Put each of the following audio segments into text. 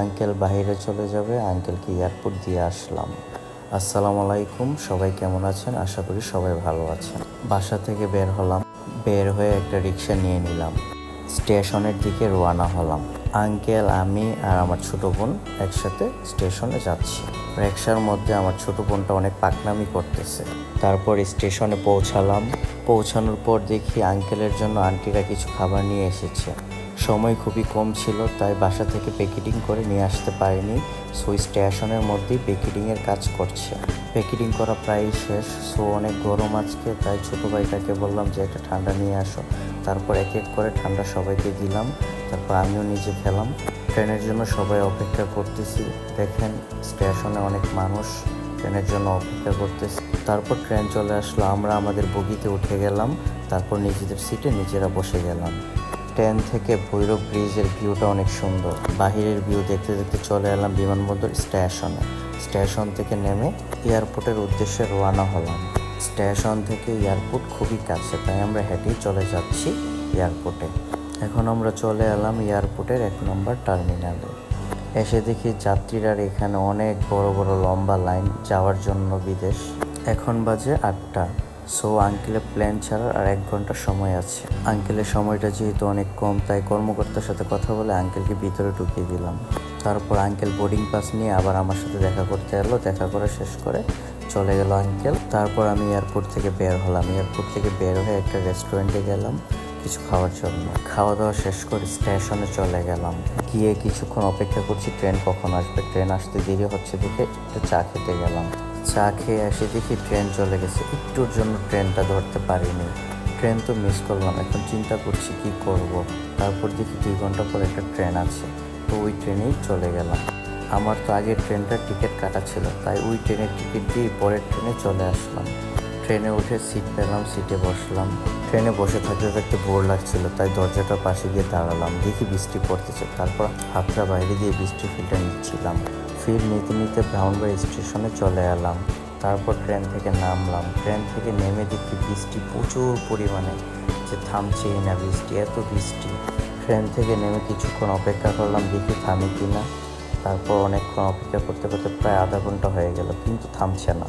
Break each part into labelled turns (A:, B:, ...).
A: Uncle বাইরে চলে যাবে, আঙ্কেলকে এয়ারপোর্ট দিয়ে আসলাম। আসসালামু আলাইকুম, সবাই কেমন আছেন? আশা করি সবাই ভালো আছেন। বাসা থেকে বের হলাম, বের হয়ে একটা রিক্সা নিয়ে নিলাম। স্টেশনের দিকে রওনা হলাম। আঙ্কেল, আমি আর আমার ছোট বোন একসাথে স্টেশনে যাচ্ছি। রিক্সার মধ্যে আমার ছোট বোনটা অনেক পাকনামি করতেছে। তারপর স্টেশনে পৌঁছালাম। পৌঁছানোর পর দেখি আঙ্কেলের জন্য আন্টিরা কিছু খাবার নিয়ে এসেছে। সময় খুবই কম ছিল, তাই বাসা থেকে প্যাকেটিং করে নিয়ে আসতে পারিনি। সো স্টেশনের মধ্যেই প্যাকেটিংয়ের কাজ করছে। প্যাকেটিং করা প্রায় শেষ সো অনেক গরম আজকে, তাই ছোটো ভাইটাকে বললাম যে, একটা ঠান্ডা নিয়ে আসো। তারপর এক এক করে ঠান্ডা সবাইকে দিলাম, তারপর আমিও নিজে খেলাম। ট্রেনের জন্য সবাই অপেক্ষা করতেছি। দেখেন, স্টেশনে অনেক মানুষ, ট্রেনের জন্য অপেক্ষা করতেছি। তারপর ট্রেন চলে আসলো, আমরা আমাদের বগিতে উঠে গেলাম, তারপর নিজেদের সিটে নিজেরা বসে গেলাম। ট্রেন থেকে ভৈরব ব্রিজের ভিউটা অনেক সুন্দর। বাহিরের ভিউ দেখতে দেখতে চলে এলাম বিমানবন্দর স্টেশনে। স্টেশন থেকে নেমে এয়ারপোর্টের উদ্দেশ্যে রওনা হলাম। স্টেশন থেকে এয়ারপোর্ট খুবই কাছে, তাই আমরা হেঁটেই চলে যাচ্ছি এয়ারপোর্টে। এখন আমরা চলে এলাম এয়ারপোর্টের এক নম্বর টার্মিনালে। এসে দেখি যাত্রীরা এখানে অনেক বড় বড় লম্বা লাইন যাওয়ার জন্য বিদেশ। এখন বাজে আটটা। সো আঙ্কেলের প্ল্যান ছাড়ার আর এক ঘণ্টা সময় আছে। আঙ্কেলের সময়টা যেহেতু অনেক কম, তাই কর্মকর্তার সাথে কথা বলে আঙ্কেলকে ভিতরে ঢুকিয়ে দিলাম। তারপর আঙ্কেল বোর্ডিং পাস নিয়ে আবার আমার সাথে দেখা করতে এলো, দেখা করে শেষ করে চলে গেল আঙ্কেল। তারপর আমি এয়ারপোর্ট থেকে বের হলাম। এয়ারপোর্ট থেকে বের হয়ে একটা রেস্টুরেন্টে গেলাম, কিছু খাওয়ার জন্য। খাওয়া দাওয়া শেষ করে স্টেশনে চলে গেলাম। গিয়ে কিছুক্ষণ অপেক্ষা করছি, ট্রেন কখন আসবে? ট্রেন আসতে দেরি হচ্ছে দেখে একটু চা খেতে গেলাম। চা খেয়ে আসি দেখি ট্রেন চলে গেছে। একটুর জন্য ট্রেনটা ধরতে পারিনি। ট্রেন তো মিস করলাম, এখন চিন্তা করছি কি করব। তারপর দেখি দুই ঘণ্টা পর একটা ট্রেন আছে, তো ওই ট্রেনেই চলে গেলাম। আমার তো আগে ট্রেনটার টিকিট কাটা ছিল, তাই ওই ট্রেনের টিকিট দিয়ে পরের ট্রেনে চলে আসলাম। ট্রেনে উঠে সিট পেলাম সিটে বসলাম। ট্রেনে বসে থাকতে থাকতে বোর লাগছিল, তাই দরজাটার পাশে গিয়ে দাঁড়ালাম। দেখি বৃষ্টি পড়তেছে। তারপর হাতটা বাইরে দিয়ে বৃষ্টি ফিলটা নিচ্ছিলাম। ফিল নিতে নিতে ব্রাউনবাড়ি স্টেশনে চলে এলাম। তারপর ট্রেন থেকে নামলাম। ট্রেন থেকে নেমে দেখি বৃষ্টি প্রচুর পরিমাণে। যে থামছেই না বৃষ্টি, এত বৃষ্টি। ট্রেন থেকে নেমে কিছুক্ষণ অপেক্ষা করলাম, দেখি থামে কি না তারপর অনেকক্ষণ অপেক্ষা করতে করতে প্রায় আধা ঘণ্টা হয়ে গেল, কিন্তু থামছে না।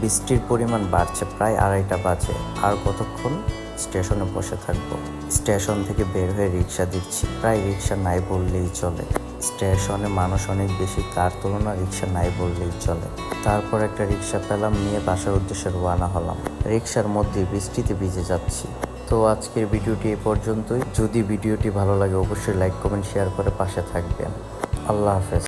A: বৃষ্টির পরিমাণ বাড়ছে প্রায় আড়াইটা বাজে। আর কতক্ষণ? স্টেশনে বসে থাকব। স্টেশন থেকে বের হয়ে রিক্সা দিচ্ছি প্রায় রিক্সা নাই বললেই চলে। স্টেশনে মানুষ অনেক বেশি। তার তুলনা রিক্সা নাই বললেই চলে। তারপর একটা রিক্সা পেলাম, নিয়ে বাসার উদ্দেশ্যে রওনা হলাম। রিক্সার মধ্যে বৃষ্টিতে ভিজে যাচ্ছি। তো আজকের ভিডিওটি এ পর্যন্তই। যদি ভিডিওটি ভালো লাগে, অবশ্যই লাইক, কমেন্ট, শেয়ার করে পাশে থাকবেন। আল্লাহ হাফেজ।